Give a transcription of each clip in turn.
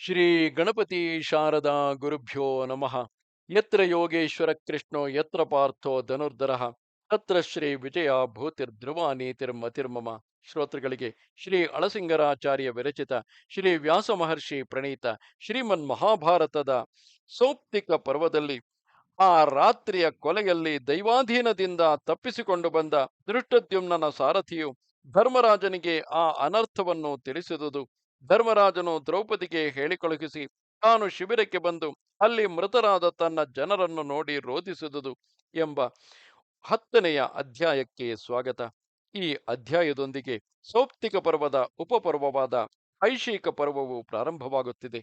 ಶ್ರೀ ಗಣಪತಿ ಶಾರದಾ ಗುರುಭ್ಯೋ ನಮಃ. ಯತ್ರ ಯೋಗೇಶ್ವರ ಕೃಷ್ಣೋ, ಯತ್ರ ಪಾರ್ಥೋ ಧನುರ್ಧರ, ತತ್ರ ಶ್ರೀ ವಿಜಯ ಭೂತಿರ್ಧ್ರುವ ನೀತಿರ್ಮತಿರ್ಮಮ ಶ್ರೋತೃಗಳಿಗೆ ಶ್ರೀ ಅಳಸಿಂಗರಾಚಾರ್ಯ ವಿರಚಿತ, ಶ್ರೀ ವ್ಯಾಸ ಮಹರ್ಷಿ ಪ್ರಣೀತ, ಶ್ರೀಮನ್ ಮಹಾಭಾರತದ ಸೌಪ್ತಿಕ ಪರ್ವದಲ್ಲಿ ಆ ರಾತ್ರಿಯ ಕೊಲೆಯಲ್ಲಿ ದೈವಾಧೀನದಿಂದ ತಪ್ಪಿಸಿಕೊಂಡು ಬಂದ ದೃಷ್ಟದ್ಯುಮ್ನ ಸಾರಥಿಯು ಧರ್ಮರಾಜನಿಗೆ ಆ ಅನರ್ಥವನ್ನು ತಿಳಿಸಿದುದು. ಧರ್ಮರಾಜನು ದ್ರೌಪದಿಗೆ ಹೇಳಿಕಳುಹಿಸಿ ತಾನು ಶಿಬಿರಕ್ಕೆ ಬಂದು ಅಲ್ಲಿ ಮೃತರಾದ ತನ್ನ ಜನರನ್ನು ನೋಡಿ ರೋಧಿಸಿದುದು ಎಂಬ ಹತ್ತನೆಯ ಅಧ್ಯಾಯಕ್ಕೆ ಸ್ವಾಗತ. ಈ ಅಧ್ಯಾಯದೊಂದಿಗೆ ಸೌಪ್ತಿಕ ಪರ್ವದ ಉಪಪರ್ವವಾದ ಐಶಿಕ ಪರ್ವವು ಪ್ರಾರಂಭವಾಗುತ್ತಿದೆ.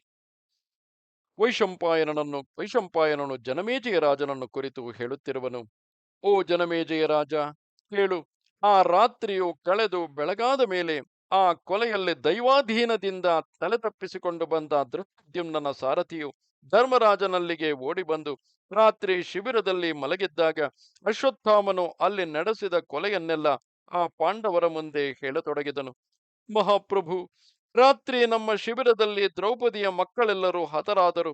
ವೈಶಂಪಾಯನನನ್ನು, ವೈಶಂಪಾಯನನು ಜನಮೇಜಯ ರಾಜನನ್ನು ಕುರಿತು ಹೇಳುತ್ತಿರುವನು, ಓ ಜನಮೇಜಯ ರಾಜ, ಹೇಳು, ಆ ರಾತ್ರಿಯು ಕಳೆದು ಬೆಳಗಾದ ಮೇಲೆ ಆ ಕೊಲೆಯಲ್ಲಿ ದೈವಾಧೀನದಿಂದ ತಲೆ ತಪ್ಪಿಸಿಕೊಂಡು ಬಂದ ದೃಷ್ಟದ್ಯುಮ್ನ ಸಾರಥಿಯು ಧರ್ಮರಾಜನಲ್ಲಿಗೆ ಓಡಿ ಬಂದು ರಾತ್ರಿ ಶಿಬಿರದಲ್ಲಿ ಮಲಗಿದ್ದಾಗ ಅಶ್ವತ್ಥಾಮನು ಅಲ್ಲಿ ನಡೆಸಿದ ಕೊಲೆಯನ್ನೆಲ್ಲ ಆ ಪಾಂಡವರ ಮುಂದೆ ಹೇಳತೊಡಗಿದನು. ಮಹಾಪ್ರಭು ರಾತ್ರಿ ನಮ್ಮ ಶಿಬಿರದಲ್ಲಿ ದ್ರೌಪದಿಯ ಮಕ್ಕಳೆಲ್ಲರೂ ಹತರಾದರು.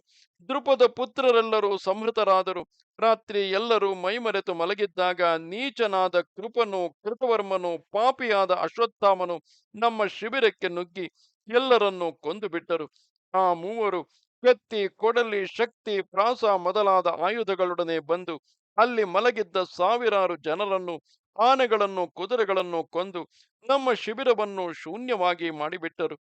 ದೃಪದ ಪುತ್ರರೆಲ್ಲರೂ ಸಂಹೃತರಾದರು. ರಾತ್ರಿ ಎಲ್ಲರೂ ಮೈಮರೆತು ಮಲಗಿದ್ದಾಗ ನೀಚನಾದ ಕೃಪನು, ಕೃತವರ್ಮನು, ಪಾಪಿಯಾದ ಅಶ್ವತ್ಥಾಮನು ನಮ್ಮ ಶಿಬಿರಕ್ಕೆ ನುಗ್ಗಿ ಎಲ್ಲರನ್ನೂ ಕೊಂದು ಬಿಟ್ಟರು ಆ ಮೂವರು ಕತ್ತಿ, ಕೊಡಲಿ, ಶಕ್ತಿ, ಪ್ರಾಸ ಮೊದಲಾದ ಆಯುಧಗಳೊಡನೆ ಬಂದು ಅಲ್ಲಿ ಮಲಗಿದ್ದ ಸಾವಿರಾರು ಜನರನ್ನು ಆನೆಗಳನ್ನು, ಕುದುರೆಗಳನ್ನು ಕೊಂದು ನಮ್ಮ ಶಿಬಿರವನ್ನು ಶೂನ್ಯವಾಗಿ ಮಾಡಿಬಿಟ್ಟರು.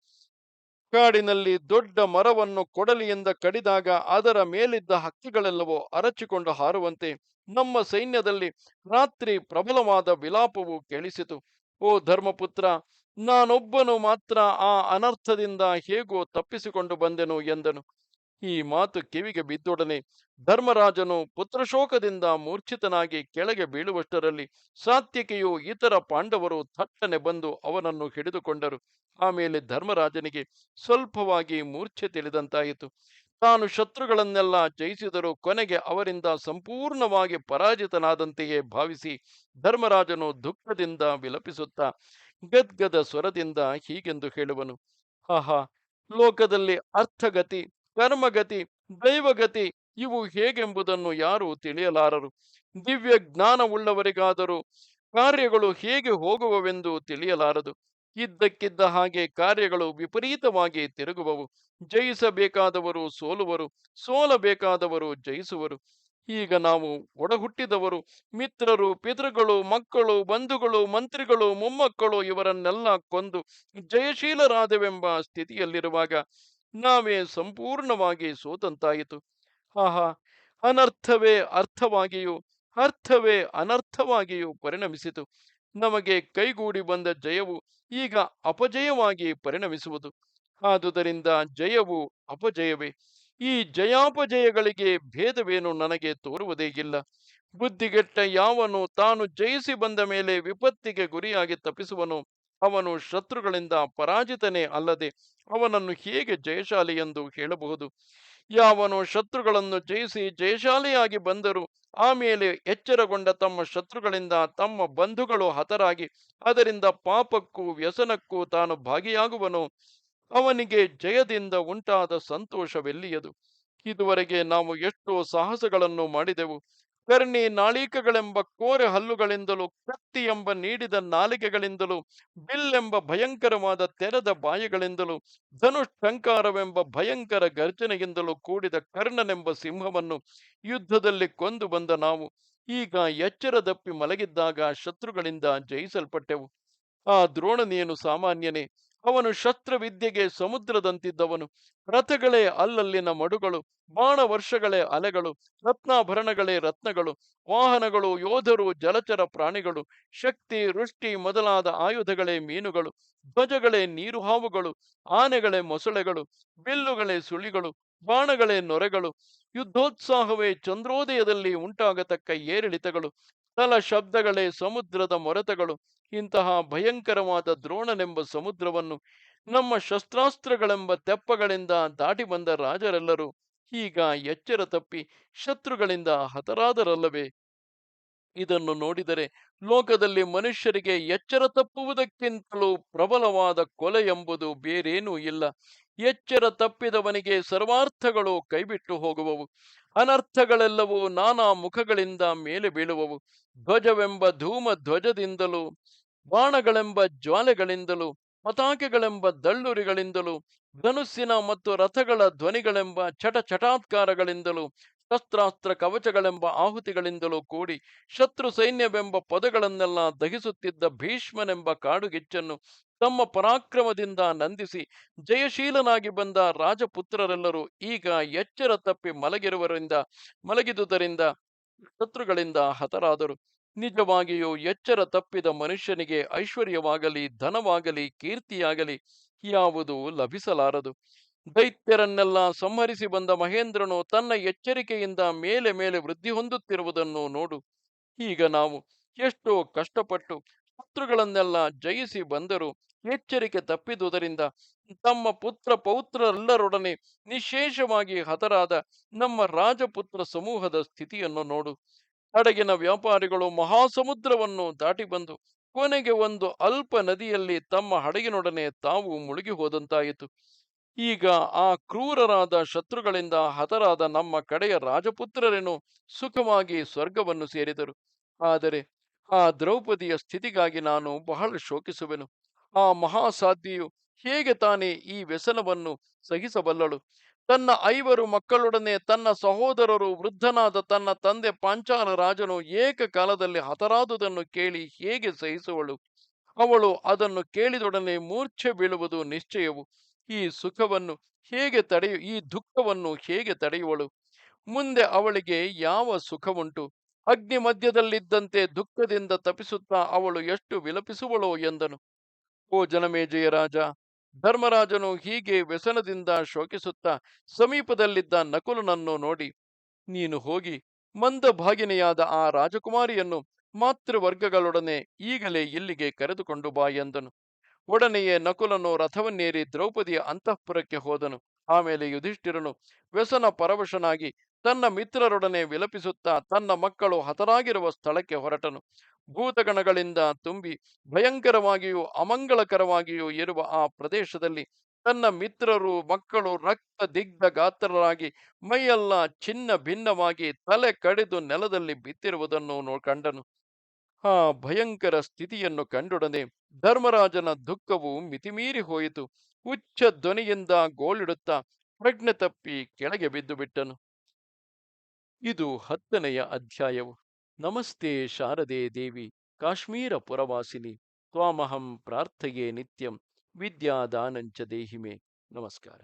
ಕಾಡಿನಲ್ಲಿ ದೊಡ್ಡ ಮರವನ್ನು ಕೊಡಲಿಯಿಂದ ಕಡಿದಾಗ ಅದರ ಮೇಲಿದ್ದ ಹಕ್ಕಿಗಳೆಲ್ಲವೋ ಅರಚಿಕೊಂಡು ಹಾರುವಂತೆ ನಮ್ಮ ಸೈನ್ಯದಲ್ಲಿ ರಾತ್ರಿ ಪ್ರಬಲವಾದ ವಿಲಾಪವು ಕೇಳಿಸಿತು. ಓ ಧರ್ಮಪುತ್ರ, ನಾನೊಬ್ಬನು ಮಾತ್ರ ಆ ಅನರ್ಥದಿಂದ ಹೇಗೋ ತಪ್ಪಿಸಿಕೊಂಡು ಬಂದೆನು ಎಂದನು. ಈ ಮಾತು ಕಿವಿಗೆ ಬಿದ್ದೊಡನೆ ಧರ್ಮರಾಜನು ಪುತ್ರಶೋಕದಿಂದ ಮೂರ್ಛಿತನಾಗಿ ಕೆಳಗೆ ಬೀಳುವಷ್ಟರಲ್ಲಿ ಸಾತ್ಯಕೆಯು ಇತರ ಪಾಂಡವರು ಥಟ್ಟನೆ ಬಂದು ಅವನನ್ನು ಹಿಡಿದುಕೊಂಡರು. ಆಮೇಲೆ ಧರ್ಮರಾಜನಿಗೆ ಸ್ವಲ್ಪವಾಗಿ ಮೂರ್ಛೆ ತಿಳಿದಂತಾಯಿತು. ತಾನು ಶತ್ರುಗಳನ್ನೆಲ್ಲ ಜಯಿಸಿದರೂ ಕೊನೆಗೆ ಅವರಿಂದ ಸಂಪೂರ್ಣವಾಗಿ ಪರಾಜಿತನಾದಂತೆಯೇ ಭಾವಿಸಿ ಧರ್ಮರಾಜನು ದುಃಖದಿಂದ ವಿಲಪಿಸುತ್ತಾ ಗದ್ಗದ ಸ್ವರದಿಂದ ಹೀಗೆಂದು ಹೇಳುವನು. ಆಹಾ, ಲೋಕದಲ್ಲಿ ಅರ್ಥಗತಿ ಕರ್ಮಗತಿ, ದೈವಗತಿ ಇವು ಹೇಗೆಂಬುದನ್ನು ಯಾರು ತಿಳಿಯಲಾರರು? ದಿವ್ಯ ಜ್ಞಾನವುಳ್ಳವರಿಗಾದರೂ ಕಾರ್ಯಗಳು ಹೇಗೆ ಹೋಗುವವೆಂದು ತಿಳಿಯಲಾರದು. ಇದ್ದಕ್ಕಿದ್ದ ಹಾಗೆ ಕಾರ್ಯಗಳು ವಿಪರೀತವಾಗಿ ತಿರುಗುವವು. ಜಯಿಸಬೇಕಾದವರು ಸೋಲುವರು, ಸೋಲಬೇಕಾದವರು ಜಯಿಸುವರು. ಈಗ ನಾವು ಒಡಹುಟ್ಟಿದವರು, ಮಿತ್ರರು, ಪಿತೃಗಳು, ಮಕ್ಕಳು, ಬಂಧುಗಳು, ಮಂತ್ರಿಗಳು, ಮೊಮ್ಮಕ್ಕಳು ಇವರನ್ನೆಲ್ಲ ಕೊಂದು ಜಯಶೀಲರಾದವೆಂಬ ಸ್ಥಿತಿಯಲ್ಲಿರುವಾಗ ನಾವೇ ಸಂಪೂರ್ಣವಾಗಿ ಸೋತಂತಾಯಿತು. ಆಹಾ, ಅನರ್ಥವೇ ಅರ್ಥವಾಗಿಯೂ, ಅರ್ಥವೇ ಅನರ್ಥವಾಗಿಯೂ ಪರಿಣಮಿಸಿತು. ನಮಗೆ ಕೈಗೂಡಿ ಬಂದ ಜಯವು ಈಗ ಅಪಜಯವಾಗಿ ಪರಿಣಮಿಸುವುದು. ಆದುದರಿಂದ ಜಯವು ಅಪಜಯವೇ. ಈ ಜಯಾಪಜಯಗಳಿಗೆ ಭೇದವೇನು ನನಗೆ ತೋರುವುದೇ ಇಲ್ಲ. ಬುದ್ಧಿಗೆಟ್ಟ ಯಾವನು ತಾನು ಜಯಿಸಿ ಬಂದ ಮೇಲೆ ವಿಪತ್ತಿಗೆ ಗುರಿಯಾಗಿ ತಪ್ಪಿಸುವನು. ಅವನು ಶತ್ರುಗಳಿಂದ ಪರಾಜಿತನೇ ಅಲ್ಲದೆ ಅವನನ್ನು ಹೇಗೆ ಜಯಶಾಲಿ ಎಂದು ಹೇಳಬಹುದು? ಯಾವನು ಶತ್ರುಗಳನ್ನು ಜಯಿಸಿ ಜಯಶಾಲಿಯಾಗಿ ಬಂದರು ಆಮೇಲೆ ಎಚ್ಚರಗೊಂಡ ತಮ್ಮ ಶತ್ರುಗಳಿಂದ ತಮ್ಮ ಬಂಧುಗಳು ಹತರಾಗಿ ಅದರಿಂದ ಪಾಪಕ್ಕೂ ವ್ಯಸನಕ್ಕೂ ತಾನು ಭಾಗಿಯಾಗುವನು. ಅವನಿಗೆ ಜಯದಿಂದ ಉಂಟಾದ ಸಂತೋಷವೆಲ್ಲಿಯದು? ಇದುವರೆಗೆ ನಾವು ಎಷ್ಟೋ ಸಾಹಸಗಳನ್ನು ಮಾಡಿದೆವು. ಕರ್ಣಿ ನಾಳೀಕಗಳೆಂಬ ಕೋರೆ ಹಲ್ಲುಗಳಿಂದಲೂ, ಕತ್ತಿ ಎಂಬ ನೀಡಿದ ನಾಲಿಗೆಗಳಿಂದಲೂ ಬಿಲ್ಲೆಂಬ ಭಯಂಕರವಾದ ತೆರೆದ ಬಾಯಿಗಳಿಂದಲೂ ಧನುಷ್ಠಂಕಾರವೆಂಬ ಭಯಂಕರ ಗರ್ಜನೆಯಿಂದಲೂ ಕೂಡಿದ ಕರ್ಣನೆಂಬ ಸಿಂಹವನ್ನು ಯುದ್ಧದಲ್ಲಿ ಕೊಂದು ಬಂದ ನಾವು. ಈಗ ಎಚ್ಚರದಪ್ಪಿ ಮಲಗಿದ್ದಾಗ ಶತ್ರುಗಳಿಂದ ಜಯಿಸಲ್ಪಟ್ಟೆವು. ಆ ದ್ರೋಣನೇನು ಸಾಮಾನ್ಯನೇ ಅವನು ಶಸ್ತ್ರವಿದ್ಯೆಗೆ ಸಮುದ್ರದಂತಿದ್ದವನು. ರಥಗಳೇ ಅಲ್ಲಲ್ಲಿನ ಮಡುಗಳು ಬಾಣ ವರ್ಷಗಳೇ ಅಲೆಗಳು, ರತ್ನಾಭರಣಗಳೇ ರತ್ನಗಳು, ವಾಹನಗಳು, ಯೋಧರು, ಜಲಚರ ಪ್ರಾಣಿಗಳು, ಶಕ್ತಿ, ವೃಷ್ಟಿ ಮೊದಲಾದ ಆಯುಧಗಳೇ ಮೀನುಗಳು, ಧ್ವಜಗಳೇ ನೀರು ಹಾವುಗಳು ಆನೆಗಳೇ ಮೊಸಳೆಗಳು, ಬಿಲ್ಲುಗಳೇ ಸುಳಿಗಳು, ಬಾಣಗಳೇ ನೊರೆಗಳು, ಯುದ್ಧೋತ್ಸಾಹವೇ ಚಂದ್ರೋದಯದಲ್ಲಿ ಉಂಟಾಗತಕ್ಕ ಏರಿಳಿತಗಳು ತಲ ಶಬ್ದಗಳೇ ಸಮುದ್ರದ ಮೊರೆತಗಳು, ಇಂತಹ ಭಯಂಕರವಾದ ದ್ರೋಣನೆಂಬ ಸಮುದ್ರವನ್ನು ನಮ್ಮ ಶಸ್ತ್ರಾಸ್ತ್ರಗಳೆಂಬ ತೆಪ್ಪಗಳಿಂದ ದಾಟಿ ಬಂದ ರಾಜರೆಲ್ಲರೂ ಈಗ ಎಚ್ಚರ ತಪ್ಪಿ ಶತ್ರುಗಳಿಂದ ಹತರಾದರಲ್ಲವೇ? ಇದನ್ನು ನೋಡಿದರೆ ಲೋಕದಲ್ಲಿ ಮನುಷ್ಯರಿಗೆ ಎಚ್ಚರ ತಪ್ಪುವುದಕ್ಕಿಂತಲೂ ಪ್ರಬಲವಾದ ಕೊಲೆ ಎಂಬುದು ಬೇರೇನೂ ಇಲ್ಲ. ಎಚ್ಚರ ತಪ್ಪಿದವನಿಗೆ ಸರ್ವಾರ್ಥಗಳು ಕೈಬಿಟ್ಟು ಹೋಗುವವು. ಅನರ್ಥಗಳೆಲ್ಲವೂ ನಾನಾ ಮುಖಗಳಿಂದ ಮೇಲೆ ಬೀಳುವವು. ಧ್ವಜವೆಂಬ ಧೂಮ ಧ್ವಜದಿಂದಲೂ ಬಾಣಗಳೆಂಬ ಜ್ವಾಲೆಗಳಿಂದಲೂ, ಪತಾಕೆಗಳೆಂಬ ದಳ್ಳುರಿಗಳಿಂದಲೂ, ಧನುಸ್ಸಿನ ಮತ್ತು ರಥಗಳ ಧ್ವನಿಗಳೆಂಬ ಚಟ ಚಟಾತ್ಕಾರಗಳಿಂದಲೂ ಶಸ್ತ್ರಾಸ್ತ್ರ ಕವಚಗಳೆಂಬ ಆಹುತಿಗಳಿಂದಲೂ ಕೂಡಿ ಶತ್ರು ಸೈನ್ಯವೆಂಬ ಪದಗಳನ್ನೆಲ್ಲ ದಹಿಸುತ್ತಿದ್ದ ಭೀಷ್ಮನೆಂಬ ಕಾಡುಗಿಚ್ಚನ್ನು ತಮ್ಮ ಪರಾಕ್ರಮದಿಂದ ನಂದಿಸಿ ಜಯಶೀಲನಾಗಿ ಬಂದ ರಾಜಪುತ್ರರೆಲ್ಲರೂ ಈಗ ಎಚ್ಚರ ತಪ್ಪಿ ಮಲಗಿರುವರಿಂದ, ಮಲಗಿದುದರಿಂದ ಶತ್ರುಗಳಿಂದ ಹತರಾದರು. ನಿಜವಾಗಿಯೂ ಎಚ್ಚರ ತಪ್ಪಿದ ಮನುಷ್ಯನಿಗೆ ಐಶ್ವರ್ಯವಾಗಲಿ, ಧನವಾಗಲಿ, ಕೀರ್ತಿಯಾಗಲಿ, ಯಾವುದು ಲಭಿಸಲಾರದು. ದೈತ್ಯರನ್ನೆಲ್ಲ ಸಂಹರಿಸಿ ಬಂದ ಮಹೇಂದ್ರನು ತನ್ನ ಎಚ್ಚರಿಕೆಯಿಂದ ಮೇಲೆ ಮೇಲೆ ವೃದ್ಧಿ ಹೊಂದುತ್ತಿರುವುದನ್ನು ನೋಡು. ಈಗ ನಾವು ಎಷ್ಟೋ ಕಷ್ಟಪಟ್ಟು ಪುತ್ರಗಳನ್ನೆಲ್ಲ ಜಯಿಸಿ ಬಂದರೂ ಎಚ್ಚರಿಕೆ ತಪ್ಪಿದುದರಿಂದ ತಮ್ಮ ಪುತ್ರ ಪೌತ್ರರೆಲ್ಲರೊಡನೆ ನಿಶೇಷವಾಗಿ ಹತರಾದ ನಮ್ಮ ರಾಜಪುತ್ರ ಸಮೂಹದ ಸ್ಥಿತಿಯನ್ನು ನೋಡು. ಹಡಗಿನ ವ್ಯಾಪಾರಿಗಳು ಮಹಾಸಮುದ್ರವನ್ನು ದಾಟಿ ಬಂದು ಕೊನೆಗೆ ಒಂದು ಅಲ್ಪ ನದಿಯಲ್ಲಿ ತಮ್ಮ ಹಡಗಿನೊಡನೆ ತಾವು ಮುಳುಗಿ ಹೋದಂತಾಯಿತು. ಈಗ ಆ ಕ್ರೂರರಾದ ಶತ್ರುಗಳಿಂದ ಹತರಾದ ನಮ್ಮ ಕಡೆಯ ರಾಜಪುತ್ರರೇನು ಸುಖವಾಗಿ ಸ್ವರ್ಗವನ್ನು ಸೇರಿದರು. ಆದರೆ ಆ ದ್ರೌಪದಿಯ ಸ್ಥಿತಿಗಾಗಿ ನಾನು ಬಹಳ ಶೋಕಿಸುವೆನು. ಆ ಮಹಾಸಾಧ್ವಿಯು ಹೇಗೆ ತಾನೇ ಈ ವ್ಯಸನವನ್ನು ಸಹಿಸಬಲ್ಲಳು. ತನ್ನ ಐವರು ಮಕ್ಕಳೊಡನೆ ತನ್ನ ಸಹೋದರರು ವೃದ್ಧನಾದ ತನ್ನ ತಂದೆ ಪಾಂಚಾಲ ರಾಜನು ಏಕಕಾಲದಲ್ಲಿ ಹತರಾದುದನ್ನು ಕೇಳಿ ಹೇಗೆ ಸಹಿಸುವಳು? ಅವಳು ಅದನ್ನು ಕೇಳಿದೊಡನೆ ಮೂರ್ಛೆ ಬೀಳುವುದು ನಿಶ್ಚಯವು. ಈ ಸುಖವನ್ನು ಹೇಗೆ ತಡೆಯು, ಈ ದುಃಖವನ್ನು ಹೇಗೆ ತಡೆಯುವಳು? ಮುಂದೆ ಅವಳಿಗೆ ಯಾವ ಸುಖವುಂಟು? ಅಗ್ನಿ ಮಧ್ಯದಲ್ಲಿದ್ದಂತೆ ದುಃಖದಿಂದ ತಪಿಸುತ್ತಾ ಅವಳು ಎಷ್ಟು ವಿಲಪಿಸುವಳೋ ಎಂದನು. ಓ ಜನಮೇಜಯ ರಾಜ, ಧರ್ಮರಾಜನು ಹೀಗೆ ವ್ಯಸನದಿಂದ ಶೋಕಿಸುತ್ತಾ ಸಮೀಪದಲ್ಲಿದ್ದ ನಕುಲನನ್ನು ನೋಡಿ, ನೀನು ಹೋಗಿ ಮಂದಭಾಗಿನಿಯಾದ ಆ ರಾಜಕುಮಾರಿಯನ್ನು ಮಾತೃವರ್ಗಗಳೊಡನೆ ಈಗಲೇ ಇಲ್ಲಿಗೆ ಕರೆದುಕೊಂಡು ಬಾ ಎಂದನು. ಒಡನೆಯೇ ನಕುಲನು ರಥವನ್ನೇರಿ ದ್ರೌಪದಿಯ ಅಂತಃಪುರಕ್ಕೆ ಹೋದನು. ಆಮೇಲೆ ಯುಧಿಷ್ಠಿರನು ವ್ಯಸನ ಪರವಶನಾಗಿ ತನ್ನ ಮಿತ್ರರೊಡನೆ ವಿಲಪಿಸುತ್ತಾ ತನ್ನ ಮಕ್ಕಳು ಹತರಾಗಿರುವ ಸ್ಥಳಕ್ಕೆ ಹೊರಟನು. ಭೂತಗಣಗಳಿಂದ ತುಂಬಿ ಭಯಂಕರವಾಗಿಯೂ ಅಮಂಗಳಕರವಾಗಿಯೂ ಇರುವ ಆ ಪ್ರದೇಶದಲ್ಲಿ ತನ್ನ ಮಿತ್ರರು, ಮಕ್ಕಳು ರಕ್ತ ದಿಗ್ಧ ಗಾತ್ರರಾಗಿ ಮೈಯೆಲ್ಲ ಚಿನ್ನ ಭಿನ್ನವಾಗಿ ತಲೆ ಕಡಿದು ನೆಲದಲ್ಲಿ ಬಿತ್ತಿರುವುದನ್ನು ಕಂಡನು. ಆ ಭಯಂಕರ ಸ್ಥಿತಿಯನ್ನು ಕಂಡೊಡನೆ ಧರ್ಮರಾಜನ ದುಃಖವು ಮಿತಿಮೀರಿ ಹೋಯಿತು. ಉಚ್ಚ ಧ್ವನಿಯಿಂದ ಗೋಳಿಡುತ್ತಾ ಪ್ರಜ್ಞೆ ತಪ್ಪಿ ಕೆಳಗೆ ಬಿದ್ದು ಬಿಟ್ಟನು. ಇದು ಹತ್ತನೆಯ ಅಧ್ಯಾಯವು. ನಮಸ್ತೆ ಶಾರದೆ ದೇವಿ, ಕಾಶ್ಮೀರ ಪುರವಾಸಿನಿ, ತ್ವಾಮಹಂ ಪ್ರಾರ್ಥಯೇ ನಿತ್ಯಂ, ವಿದ್ಯಾದಾನಂಚ ದೇಹಿಮೆ. ನಮಸ್ಕಾರ.